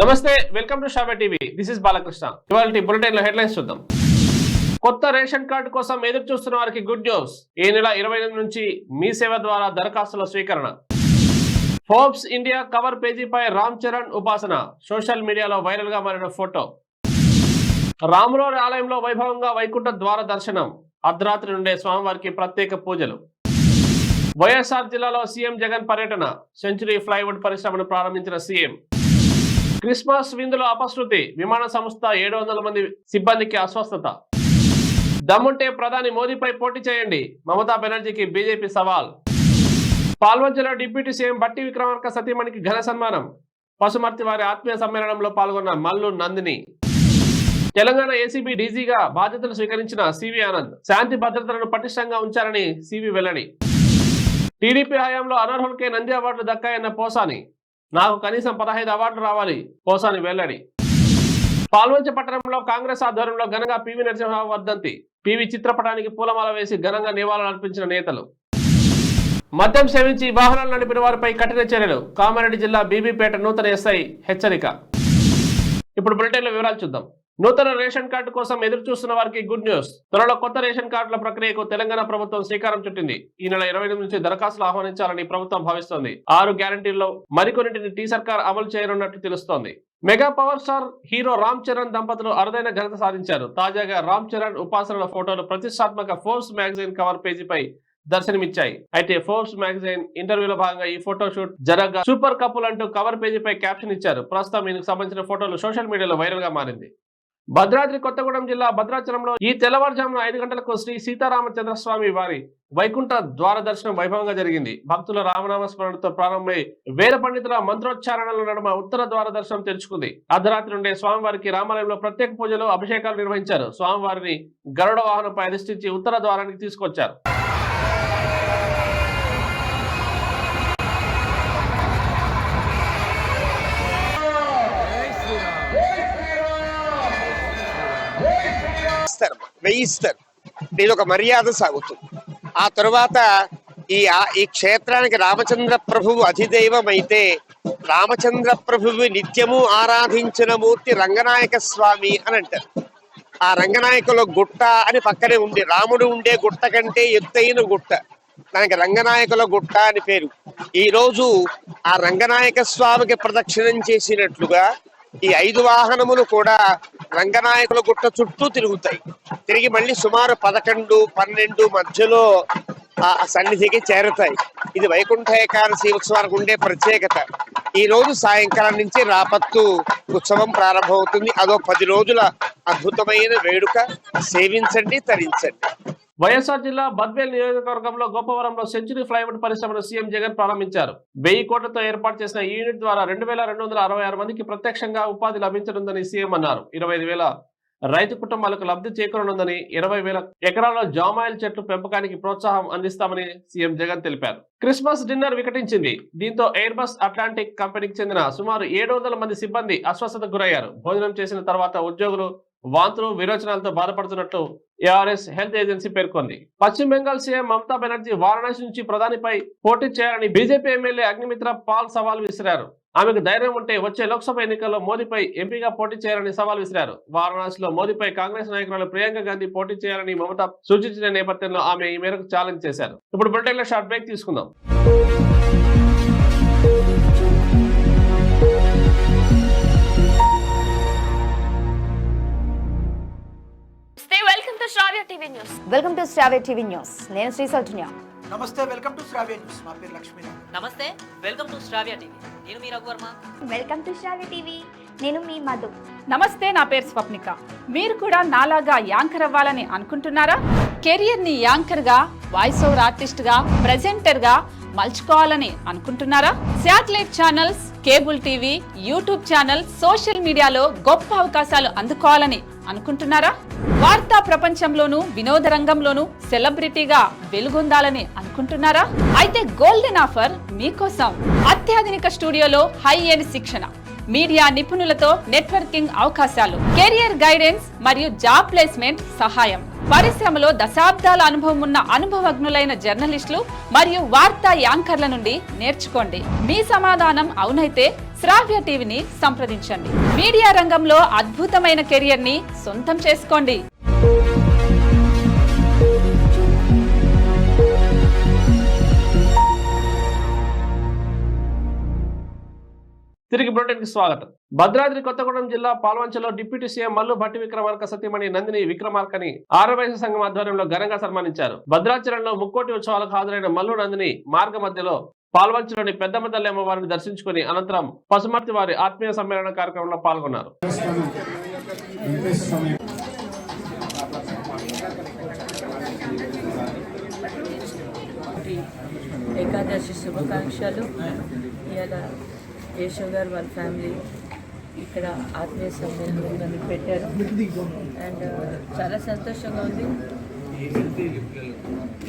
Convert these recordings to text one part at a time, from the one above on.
నమస్తే welcome to షాబా TV. This is Balakrishna. ఇవాళ బులెటిన్లో హెడ్లైన్స్ చూద్దాం. కొత్త రేషన్ కార్డు కోసం ఎదురు చూస్తున్న వారికి గుడ్ న్యూస్ ఈ నెల ఇరవై ఎనిమిది నుంచి మీ సేవ ద్వారా దరఖాస్తుల స్వీకరణ. ఫోర్బ్స్ ఇండియా కవర్ పేజీపై రామ్ చరణ్ ఉపాసన. సోషల్ మీడియాలో వైరల్గా మారిన ఫోటో. రాములోని ఆలయంలో వైభవంగా వైకుంఠ ద్వార దర్శనం. అర్ధరాత్రి నుండే స్వామివారికి ప్రత్యేక పూజలు. వైఎస్ఆర్ జిల్లాలో సీఎం జగన్ పర్యటన. సెంచురీ ఫ్లైవుడ్ పరిశ్రమను ప్రారంభించిన సీఎం. క్రిస్మస్ విందులో అపశృతి. విమాన సంస్థ ఏడు వందల మంది సిబ్బందికి అస్వస్థత. దమ్ముంటే ప్రధాని మోదీపై పోటీ చేయండి. మమతా బెనర్జీకి బీజేపీ సవాల్. పాల్వంచలో డిప్యూటీ సీఎం బట్టి విక్రమార్క సతీమణికి ఘన సన్మానం. పశుమర్తి వారి ఆత్మీయ సమ్మేళనంలో పాల్గొన్న మల్లు నందిని. తెలంగాణ ఏసీబీ డీజీగా బాధ్యతలు స్వీకరించిన సివి ఆనంద్. శాంతి భద్రతలను పటిష్టంగా ఉంచారని సివి వెల్లడి. టీడీపీ హయాంలో అనర్హులకే నంది అవార్డులు దక్కాయన్న పోసాని. నాకు కనీసం పదహైదు అవార్డులు రావాలి. కోసాని వెల్లడి పాల్వంచి పట్టణంలో కాంగ్రెస్ ఆధ్వర్యంలో ఘనంగా పివి నరసింహరావు వర్ధంతి పివి చిత్రపటానికి పూలమాల వేసి ఘనంగా నివాళులు అర్పించిన నేతలు. మద్యం సేవించి వాహనాలు నడిపిన వారిపై కఠిన చర్యలు. కామారెడ్డి జిల్లా బీబీపేట నూతన ఎస్ఐ హెచ్చరిక. ఇప్పుడు బులెటిన్ల వివరాలు చూద్దాం. నూతన రేషన్ కార్డు కోసం ఎదురు చూస్తున్న వారికి గుడ్ న్యూస్. త్వరలో కొత్త రేషన్ కార్డుల ప్రక్రియకు తెలంగాణ ప్రభుత్వం శ్రీకారం చుట్టింది. ఈ నెల ఇరవై ఎనిమిది నుంచి దరఖాస్తులు ఆహ్వానించాలని ప్రభుత్వం భావిస్తోంది. ఆరు గ్యారంటీల్లో మరికొన్నింటిని టీ సర్కార్ అమలు చేయనున్నట్టు తెలుస్తోంది. Mega power star hero Ram Charan దంపతులు అరుదైన ఘనత సాధించారు. తాజాగా రామ్ చరణ్ ఉపాసనల ఫోటోలు ప్రతిష్టాత్మక ఫోర్స్ మ్యాగజైన్ కవర్ పేజీపై దర్శనమిచ్చాయి. అయితే ఫోర్బ్స్ మ్యాగజైన్ ఇంటర్వ్యూలో భాగంగా ఈ ఫోటో షూట్ జరగగా సూపర్ కపుల్ అంటూ కవర్ పేజీపై క్యాప్షన్ ఇచ్చారు. ప్రస్తుతం ఇందుకు సంబంధించిన ఫోటోలు సోషల్ మీడియాలో వైరల్గా మారింది. భద్రాద్రి కొత్తగూడెం జిల్లా భద్రాచలంలో ఈ తెల్లవారుజామున ఐదు గంటలకు శ్రీ సీతారామచంద్ర స్వామి వారి వైకుంఠ ద్వార దర్శనం వైభవంగా జరిగింది. భక్తుల రామనామ స్మరణతో ప్రారంభమై వేద పండితుల మంత్రోచ్చారణల నడుమ ఉత్తర ద్వార దర్శనం తెరుచుకుంది. అర్ధరాత్రి నుండే స్వామివారికి రామాలయంలో ప్రత్యేక పూజలు అభిషేకాలు నిర్వహించారు. స్వామివారిని గరుడ వాహనంపై అధిష్ఠించి ఉత్తర ద్వారానికి తీసుకొచ్చారు. వేయిస్తారు ఇది ఒక మర్యాద సాగుతుంది ఆ తరువాత ఈ ఈ క్షేత్రానికి రామచంద్ర ప్రభువు అధిదైవం అయితే రామచంద్ర ప్రభువు నిత్యము ఆరాధించిన మూర్తి రంగనాయక స్వామి అని అంటారు. ఆ రంగనాయకుల గుట్ట అని పక్కనే ఉంది. రాముడు ఉండే గుట్ట కంటే ఎత్తైన గుట్ట. దానికి రంగనాయకుల గుట్ట అని పేరు. ఈ రోజు ఆ రంగనాయక స్వామికి ప్రదక్షిణం చేసినట్లుగా ఈ ఐదు వాహనములు కూడా రంగనాయకుల గుట్ట చుట్టూ తిరుగుతాయి. తిరిగి మళ్ళీ సుమారు పదకొండు పన్నెండు మధ్యలో ఆ సన్నిధికి చేరుతాయి. ఇది వైకుంఠ ఏకాదశి ఉత్సవానికి ఉండే ప్రత్యేకత. ఈ రోజు సాయంకాలం నుంచి రాపత్తు ఉత్సవం ప్రారంభమవుతుంది. అదో పది రోజుల అద్భుతమైన వేడుక. సేవించండి తరించండి. వైఎస్ఆర్ జిల్లా బద్వేల్ నియోజకవర్గంలో గోపవరంలో సెంచురీ ఫ్లైవుడ్ పరిశ్రమను సీఎం జగన్ ప్రారంభించారు. వెయ్యి కోట్లతో ఏర్పాటు చేసిన ఈ యూనిట్ ద్వారా రెండు వేల రెండు వందల అరవై ఆరు మందికి ప్రత్యక్షంగా ఉపాధి లభించనుందని సీఎం అన్నారు. ఇరవై ఐదు వేల రైతు కుటుంబాలకు లబ్ధి చేకూరనుందని ఇరవై వేల ఎకరాల్లో జామాయిల్ చెట్లు పెంపకానికి ప్రోత్సాహం అందిస్తామని సీఎం జగన్ తెలిపారు. క్రిస్మస్ డిన్నర్ వికటించింది. దీంతో ఎయిర్ బస్ అట్లాంటిక్ కంపెనీకి చెందిన సుమారు ఏడు వందల మంది సిబ్బంది అస్వస్థతకు గురయ్యారు. భోజనం చేసిన తర్వాత ఉద్యోగులు వాంతులు విరోచనాలతో బాధపడుతున్నట్లు ఏఆర్ఎస్ హెల్త్ ఏజెన్సీ పేర్కొంది. పశ్చిమ బెంగాల్ సీఎం మమతా బెనర్జీ వారణాసి నుంచి ప్రధానిపై పోటీ చేయాలని బీజేపీ ఎమ్మెల్యే అగ్నిమిత్ర పాల్ సవాల్ విసిరారు. ఆమెకు ధైర్యం ఉంటే వచ్చే లోక్సభ ఎన్నికల్లో మోదీపై ఎంపీగా పోటీ చేయాలని సవాల్ విసిరారు. వారణాసిలో మోదీపై కాంగ్రెస్ నాయకురాలు ప్రియాంక గాంధీ పోటీ చేయాలని మమత సూచించిన నేపథ్యంలో ఆమె ఈ మేరకు ఛాలెంజ్ చేశారు. ఇప్పుడు బ్రిటన్లో షార్ట్ బ్రేక్ తీసుకుందాం. Shravya TV News. Welcome to Shravya TV news. నేను శ్రీ సౌజన్య. నమస్తే వెల్కమ్ టు శ్రావ్య న్యూస్. నా పేరు లక్ష్మీనారాయణ నమస్తే వెల్కమ్ టు శ్రావ్య టీవీ. నేను మీ Raghuvarma welcome to Shravya TV. నేను మీ మధు. నమస్తే నా పేరు స్వప్నిక. మీరు కూడా నాలాగా యాంకర్ అవ్వాలని అనుకుంటున్నారా? కెరియర్ని యాంకర్గా వాయిస్ ఓవర్ ఆర్టిస్ట్గా ప్రెజెంటర్గా మలుచుకోవాలని అనుకుంటున్నారా? Satellite channels cable TV YouTube channel social మీడియాలో గొప్ప అవకాశాలు అందుకోవాలని అనుకుంటున్నారా? వార్తా ప్రపంచంలోనూ వినోద రంగంలోనూ సెలబ్రిటీగా వెలుగొందాలని అనుకుంటున్నారా? అయితే గోల్డెన్ ఆఫర్ మీకోసం అత్యాధునిక స్టూడియోలో హై ఎండ్ శిక్షణ మీడియా నిపుణులతో నెట్వర్కింగ్ అవకాశాలు కెరియర్ గైడెన్స్ మరియు జాబ్ ప్లేస్మెంట్ సహాయం. పరిశ్రమలో దశాబ్దాల అనుభవం ఉన్న అనుభవజ్ఞులైన జర్నలిస్టులు మరియు వార్తా యాంకర్ల నుండి నేర్చుకోండి. మీ సమాధానం అవునైతే శ్రావ్య టీవీని సంప్రదించండి. మీడియా రంగంలో అద్భుతమైన కెరియర్ని సొంతం చేసుకోండి. తిరిగి బులెటిన్ స్వాగతం. భద్రాద్రి కొత్తగూడెం జిల్లా పాల్వంచలో డిప్యూటీ సీఎం మల్లు భట్టి విక్రమార్క సతీమణి నందిని విక్రమార్కని ఆరవయస సంఘం ఆధ్వర్యంలో ఘనంగా సన్మానించారు. భద్రాచలంలో ముక్కోటి ఉత్సవాలకు హాజరైన మల్లు నందిని మార్గ మధ్యలో పాల్వంచలోని పెద్దమ్మ తల్లి అమ్మవారిని దర్శించుకుని అనంతరం పశుమర్తి వారి ఆత్మీయ సమ్మేళన కార్యక్రమంలో పాల్గొన్నారు. ఏకాదశి శుభాకాంక్షలు. ఇలా కేశవ్ గారు వాళ్ళ ఫ్యామిలీ ఇక్కడ ఆత్మీయ సమ్మేళనం పెట్టారు. అండ్ చాలా సంతోషంగా ఉంది.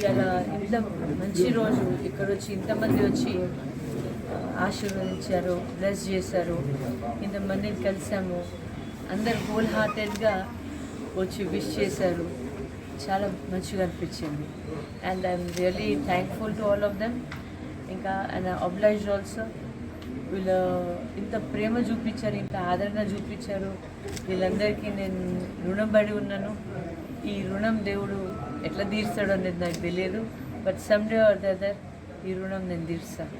ఇలా ఇంత మంచి రోజు. ఇక్కడ వచ్చి ఇంతమంది వచ్చి ఆశీర్వదించారు బ్లెస్ చేశారు. ఇంతమందిని కలిసాము. అందరు హోల్ హార్టెడ్గా వచ్చి విష్ చేశారు. చాలా మంచిగా అనిపించింది. And I'm really thankful to all of them ఇంకా అండ్ అబ్లైజ్డ్ ఆల్సో వీళ్ళు ఇంత ప్రేమ చూపించారు ఇంత ఆదరణ చూపించారు. వీళ్ళందరికీ నేను రుణపడి ఉన్నాను. ఈ రుణం దేవుడు ఎట్లా తీర్స్తాడో అనేది నాకు తెలియదు. But some day or other ఈ రుణం నేను తీర్స్తాను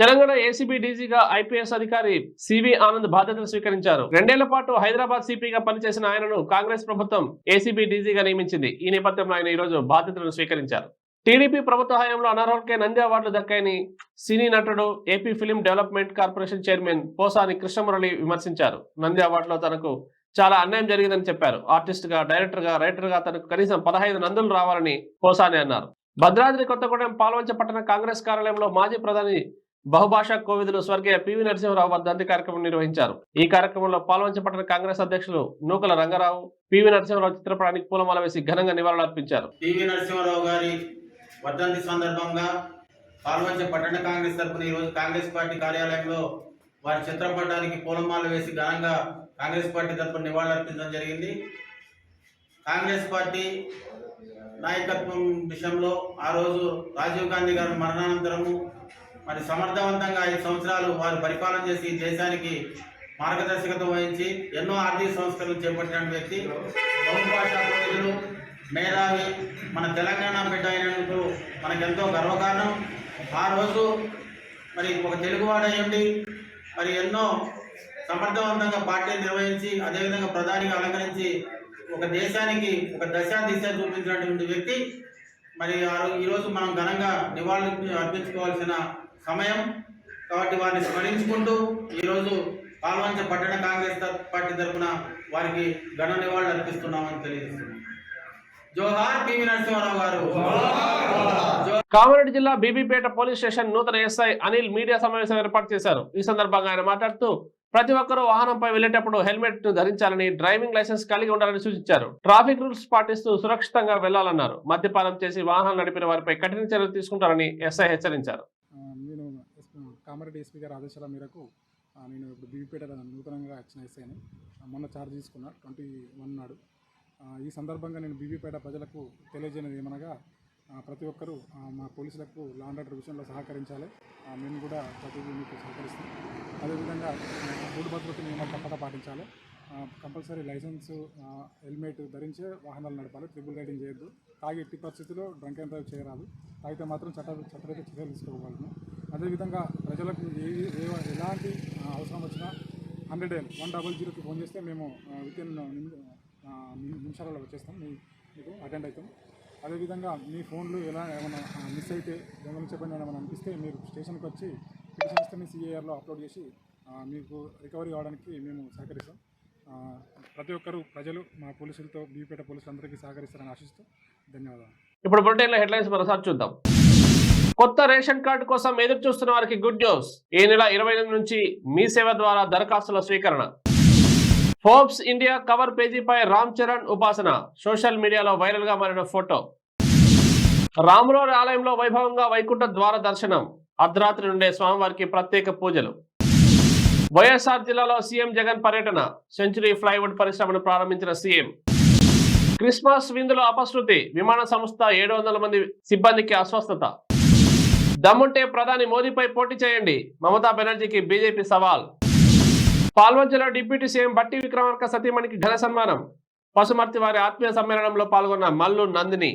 తెలంగాణ ఏసీబీ డీజీగా ఐపీఎస్ అధికారి సివి ఆనంద్ బాధ్యతలు స్వీకరించారు. రెండేళ్ళ పాటు హైదరాబాద్ సిపిగా పనిచేసిన ఆయనను కాంగ్రెస్ ప్రభుత్వం ఏసీబీ డీజీగా నియమించింది. ఈ నేపథ్యంలో ఆయన ఈ రోజు బాధ్యతలను స్వీకరించారు. టీడీపీ ప్రభుత్వ హయాంలో అనారోగ్య నంది అవార్డులు దక్కాయని సినీ నటుడు AP film development corporation chairman Posani Krishnamurali విమర్శించారు. నంది అవార్డులో తనకు చాలా అన్యాయం జరిగిందని చెప్పారు. ఆర్టిస్ట్గా డైరెక్టర్గా రైటర్గా తనకు కనీసం పదహైదు నందులు రావాలని పోసాని అన్నారు. భద్రాద్రి కొత్తగూడెం పాల్వంచ పట్టణ కాంగ్రెస్ కార్యాలయంలో మాజీ ప్రధాని బహుభాషా కోవిదులు స్వర్గీయ పివి నరసింహరావు వర్ధంతి కార్యక్రమం నిర్వహించారు. ఈ కార్యక్రమంలో పాల్వంచ పట్టణ కాంగ్రెస్ అధ్యక్షులు నూకల రంగారావు పివి నరసింహరావు చిత్రపటానికి పూలమాల వేసి ఘనంగా నివాళులర్పించారు. పివి నరసింహరావు గారి వర్ధంతి సందర్భంగా పాల్వంచ పట్టణ కాంగ్రెస్ తరపున ఈరోజు కాంగ్రెస్ పార్టీ కార్యాలయంలో వారి చిత్రపటానికి పూలమాల వేసి ఘనంగా కాంగ్రెస్ పార్టీ తరపున నివాళులర్పించడం జరిగింది. కాంగ్రెస్ పార్టీ నాయకత్వం విషయంలో ఆ రోజు రాజీవ్ గాంధీ గారి మరణానంతరము మరి సమర్థవంతంగా ఐదు సంవత్సరాలు వారు పరిపాలన చేసి ఈ దేశానికి మార్గదర్శకత వహించి ఎన్నో ఆర్థిక సంస్కరణలు చేపట్టిన వ్యక్తి బహుభాషా కోవిదులు మేధావి మన తెలంగాణ బిడ్డ అయినందుకు మనకెంతో గర్వకారణం. ఆ రోజు మరి ఒక తెలుగువాడై మరి ఎన్నో సమర్థవంతంగా పార్టీ నిర్వహించి అదేవిధంగా ప్రధానికి అలంకరించి ఒక దేశానికి ఒక దశ దిశ చూపించినటువంటి వ్యక్తి. మరి ఆ ఈరోజు మనం ఘనంగా నివాళులు అర్పించుకోవాల్సిన సమయం. కాబట్టి వారిని స్మరించుకుంటూ ఈరోజు పాల్వంచ పట్టణ కాంగ్రెస్ పార్టీ తరఫున వారికి ఘన నివాళులు అర్పిస్తున్నామని తెలియజేస్తున్నాం. కామారెడ్డి జిల్లా బీబీపేట పోలీస్ స్టేషన్ నూతన ఎస్ఐ అనిల్ మీడియా సమావేశం ఏర్పాటు చేశారు. ఈ సందర్భంగా ఆయన మాట్లాడుతూ ప్రతి ఒక్కరూ వాహనంపై వెళ్ళేటప్పుడు హెల్మెట్ను ధరించాలని డ్రైవింగ్ లైసెన్స్ కలిగి ఉండాలని సూచించారు. ట్రాఫిక్ రూల్స్ పాటిస్తూ సురక్షితంగా వెళ్ళాలన్నారు మద్యపానం చేసి వాహనాలు నడిపిన వారిపై కఠిన చర్యలు తీసుకుంటారని ఎస్ఐ హెచ్చరించారు. నేను ఎస్- కామారెడ్డి ఎస్పీ గారి ఆదేశాల మేరకు నేను ఇప్పుడు బీవీపేట నూతనంగా వచ్చిన ఎస్ఐని మొన్న ఛార్జ్ తీసుకున్నా ట్వంటీ వన్ నాడు. ఈ సందర్భంగా నేను బీబీపేట ప్రజలకు తెలియజేయనిది ఏమనగా ప్రతి ఒక్కరూ మా పోలీసులకు లా ఆర్డర్ విషయంలో సహకరించాలి. మేము కూడా ప్రతిదీ మీకు సహకరిస్తాం. అదేవిధంగా రోడ్డు భద్రత నియమాలు తప్పక పాటించాలి. కంపల్సరీ లైసెన్స్ హెల్మెట్ ధరించే వాహనాలు నడపాలి. ట్రిపుల్ రైడింగ్ చేయొద్దు. తాగి ఎట్టి పరిస్థితుల్లో డ్రంక్ అండ్ డ్రైవ్ చేయరాదు. తాగితే మాత్రం చట్ట చట్టరీత చర్యలు తీసుకోగలను అదేవిధంగా ప్రజలకు ఏ ఏ- ఎలాంటి అవసరం వచ్చినా హండ్రెడ్ వన్ డబల్ జీరోకి ఫోన్ చేస్తే మేము విత్ ఇన్ నిమిషాలలో వచ్చేస్తాం మీ మీకు అటెండ్ అవుతాం. అదేవిధంగా మీ ఫోన్లు ఎలా ఏమైనా మిస్ అయితే దొంగలించే ఏమైనా అనిపిస్తే మీరు స్టేషన్కి వచ్చి పిటిషన్ ఇస్తే మీ సిఏఆర్లో అప్లోడ్ చేసి మీకు రికవరీ కావడానికి మేము సహకరిస్తాం. ప్రతి ఒక్కరు ప్రజలు మా పోలీసులతో బీపేట పోలీసులందరికీ సహకరిస్తారని ఆశిస్తూ ధన్యవాదాలు. ఇప్పుడు బులెటిన్ హెడ్లైన్స్ మరోసారి చూద్దాం. కొత్త రేషన్ కార్డు కోసం ఎదురు చూస్తున్న వారికి గుడ్ న్యూస్. ఈ నెల ఇరవై ఎనిమిది నుంచి మీ సేవ ద్వారా దరఖాస్తుల స్వీకరణ. ఫోర్బ్స్ ఇండియా కవర్ పేజీపై రామ్ చరణ్ ఉపాసన. సోషల్ మీడియాలో వైరల్గా మారిన ఫోటో. రాములోని ఆలయంలో వైభవంగా వైకుంఠ ద్వార దర్శనం. అర్ధరాత్రి నుండే స్వామివారికి ప్రత్యేక పూజలు. వైఎస్ఆర్ జిల్లాలో సీఎం జగన్ పర్యటన. సెంచురీ ఫ్లైవుడ్ పరిశ్రమను ప్రారంభించిన సీఎం. క్రిస్మస్ విందులో అపశృతి. విమాన సంస్థ ఏడు వందల మంది సిబ్బందికి అస్వస్థత. దమ్ముంటే ప్రధాని మోదీపై పోటీ చేయండి. మమతా బెనర్జీకి బీజేపీ సవాల్. పాల్వంచలో డిప్యూటీ సీఎం బట్టి విక్రమార్క సతీమణికి ఘన సన్మానం. పశుమర్తి వారి ఆత్మీయ సమ్మేళనంలో పాల్గొన్న మల్లు నందిని.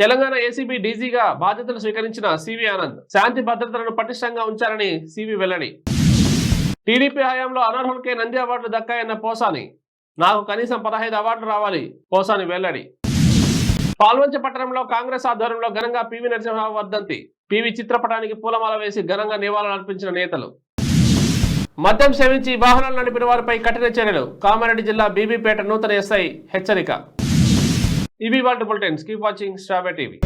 తెలంగాణ ఏసీబీ డీజీగా బాధ్యతలు స్వీకరించిన సివి ఆనంద్ శాంతి భద్రతలను పటిష్టంగా ఉంచారని సివి వెల్లడి. టీడీపీ హయాంలో అనర్హులకే నంది అవార్డులు దక్కాయన్న పోసాని. నాకు కనీసం పదహైదు అవార్డులు రావాలి పోసాని వెల్లడి. పాల్వంచ పట్టణంలో కాంగ్రెస్ ఆధ్వర్యంలో ఘనంగా పివి నరసింహరావు వర్ధంతి. పివి చిత్రపటానికి పూలమాల వేసి ఘనంగా నివాళులు అర్పించిన నేతలు. మద్యం సేవించి వాహనాలు నడిపిన వారిపై కఠిన చర్యలు. కామారెడ్డి జిల్లా బీబీపేట నూతన ఎస్ఐ హెచ్చరిక. ఇవి వాటి బులెటిన్స్. కీప్ వాచింగ్ స్టాబే టీవీ.